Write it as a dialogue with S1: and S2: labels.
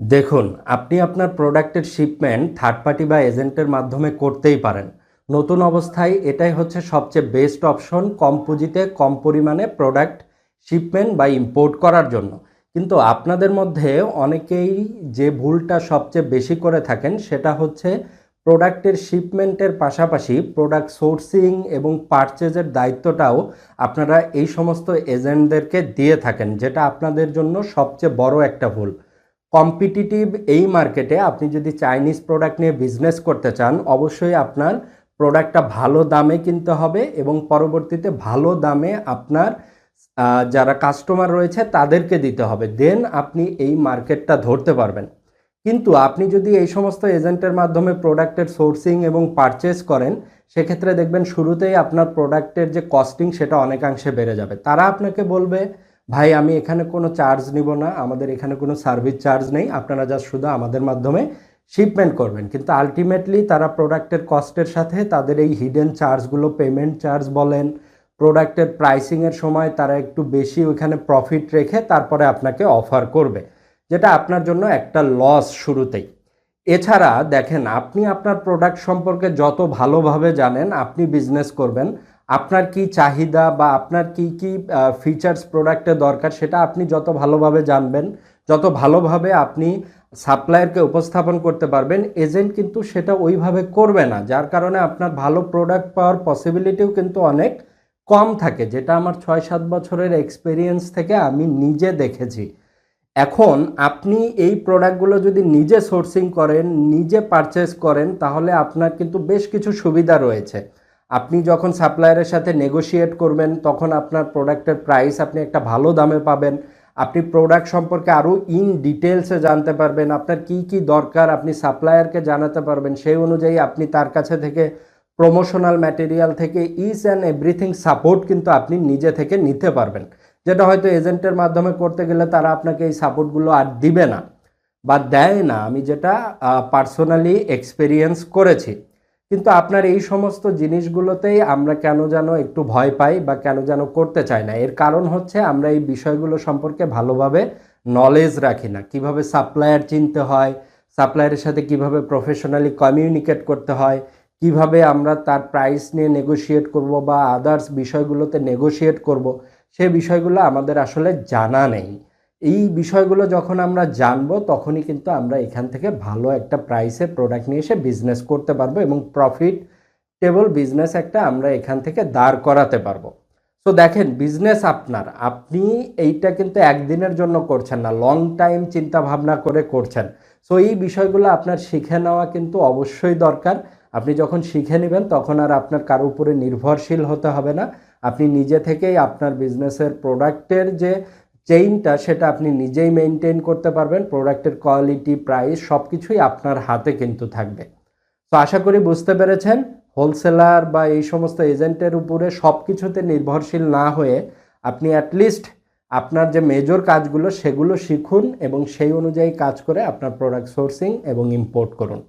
S1: দেখুন, আপনি আপনার প্রোডাক্টের শিপমেন্ট থার্ড পার্টি বা এজেন্টের মাধ্যমে করতেই পারেন। নতুন অবস্থায় এটাই হচ্ছে সবচেয়ে বেস্ট অপশন কম পুঁজিতে, কম পরিমাণে প্রোডাক্ট শিপমেন্ট বা ইম্পোর্ট করার জন্য। কিন্তু আপনাদের মধ্যে অনেকেই যে ভুলটা সবচেয়ে বেশি করে থাকেন, সেটা হচ্ছে প্রোডাক্টের শিপমেন্টের পাশাপাশি প্রোডাক্ট সোর্সিং এবং পারচেজের দায়িত্বটাও আপনারা এই সমস্ত এজেন্টদেরকে দিয়ে থাকেন, যেটা আপনাদের জন্য সবচেয়ে বড় একটা ভুল। কম্পিটিটিভ এই মার্কেটে আপনি যদি চাইনিজ প্রোডাক্ট নিয়ে বিজনেস করতে চান, অবশ্যই আপনার প্রোডাক্টটা ভালো দামে কিনতে হবে এবং পরবর্তীতে ভালো দামে আপনার যারা কাস্টমার রয়েছে তাদেরকে দিতে হবে। দেন আপনি এই মার্কেটটা ধরতে পারবেন। কিন্তু আপনি যদি এই সমস্ত এজেন্টের মাধ্যমে প্রোডাক্টের সোর্সিং এবং পারচেস করেন, সেক্ষেত্রে দেখবেন শুরুতেই আপনার প্রোডাক্টের যে কস্টিং সেটা অনেকাংশে বেড়ে যাবে। তারা আপনাকে বলবে ভাই, আমি এখানে কোনো চার্জ নিব না, আমাদের এখানে কোনো সার্ভিস চার্জ নেই, আপনারা জাস্ট শুধু আমাদের মাধ্যমে শিপমেন্ট করবেন। কিন্তু আলটিমেটলি তারা প্রোডাক্টের কস্টের সাথে তাদের এই হিডেন চার্জগুলো পেমেন্ট চার্জ বলেন প্রোডাক্টের প্রাইসিংয়ের সময় তারা একটু বেশি ওইখানে প্রফিট রেখে তারপরে আপনাকে অফার করবে, যেটা আপনার জন্য একটা লস শুরুতেই। এছাড়া দেখেন, আপনি আপনার প্রোডাক্ট সম্পর্কে যত ভালোভাবে জানেন, আপনি বিজনেস করবেন আপনার কি চাহিদা বা আপনার কি কি ফিচার্স প্রোডাক্টে দরকার সেটা আপনি যত ভালোভাবে জানবেন, যত ভালোভাবে আপনি সাপ্লায়ারকে উপস্থাপন করতে পারবেন এজেন্ট কিন্তু সেটা ওইভাবে করবে না। যার কারণে আপনার ভালো প্রোডাক্ট পাওয়ার পসিবিলিটিও কিন্তু অনেক কম থাকে, যেটা আমার ছয় সাত বছরের এক্সপিরিয়েন্স থেকে আমি নিজে দেখেছি। এখন আপনি এই প্রোডাক্টগুলো যদি নিজে সোর্সিং করেন, নিজে পারচেস করেন, তাহলে আপনার কিন্তু বেশ কিছু সুবিধা রয়েছে। আপনি যখন সাপ্লায়ারের সাথে নেগোশিয়েট করবেন, তখন আপনার প্রোডাক্টের প্রাইস আপনি একটা ভালো দামে পাবেন। আপনি প্রোডাক্ট সম্পর্কে আরও ইন ডিটেলসে জানতে পারবেন, আপনার কি কি দরকার আপনি সাপ্লায়ারকে জানাতে পারবেন, সেই অনুযায়ী আপনি তার কাছে থেকে প্রমোশনাল ম্যাটেরিয়াল থেকে ইচ অ্যান্ড এভরিথিং সাপোর্ট কিন্তু আপনি নিজে থেকে নিতে পারবেন। যেটা হয়তো এজেন্টের মাধ্যমে করতে গেলে তারা আপনাকে এই সাপোর্টগুলো আর দিবে না বা দেয় না। আমি যেটা পার্সোনালি এক্সপেরিয়েন্স করেছি। কিন্তু আপনার এই সমস্ত জিনিসগুলোতেই আমরা কেন যেন একটু ভয় পাই বা কেন যেন করতে চাই না? এর কারণ হচ্ছে আমরা এই বিষয়গুলো সম্পর্কে ভালোভাবে নলেজ রাখি না। কীভাবে সাপ্লায়ার চিনতে হয় সাপ্লায়ারের সাথে কীভাবে প্রফেশনালি কমিউনিকেট করতে হয়, কীভাবে আমরা তার প্রাইস নিয়ে নেগোশিয়েট করব বা আদার্স বিষয়গুলোতে নেগোশিয়েট করব, সে বিষয়গুলো আমাদের আসলে জানা নেই। এই বিষয়গুলো যখন আমরা জানব, তখনই কিন্তু আমরা এখান থেকে ভালো একটা প্রাইসে প্রোডাক্ট নিয়ে এসে বিজনেস করতে পারব এবং প্রফিট টেবল বিজনেস একটা আমরা এখান থেকে দাঁড় করাতে পারব। তো দেখেন বিজনেস আপনার। আপনি এইটা কিন্তু একদিনের জন্য করছেন না লং টাইম চিন্তা ভাবনা করে করছেন। সো এই বিষয়গুলো আপনার শিখে নেওয়া কিন্তু অবশ্যই দরকার। আপনি যখন শিখে নেবেন, তখন আর আপনার কারও উপরে নির্ভরশীল হতে হবে না। আপনি নিজে থেকেই আপনার বিজনেসের প্রোডাক্টের যে চেইনটা সেটা আপনি নিজেই মেনটেন করতে পারবেন প্রোডাক্টের কোয়ালিটি প্রাইস সব কিছুই আপনার হাতে কিন্তু থাকবে। তো আশা করি বুঝতে পেরেছেন হোলসেলার বা এই সমস্ত এজেন্টের উপরে সব কিছুতে নির্ভরশীল না হয়ে আপনি অ্যাটলিস্ট আপনার যে মেজর কাজগুলো সেগুলো শিখুন এবং সেই অনুযায়ী কাজ করে আপনার প্রোডাক্ট সোর্সিং এবং ইম্পোর্ট করুন।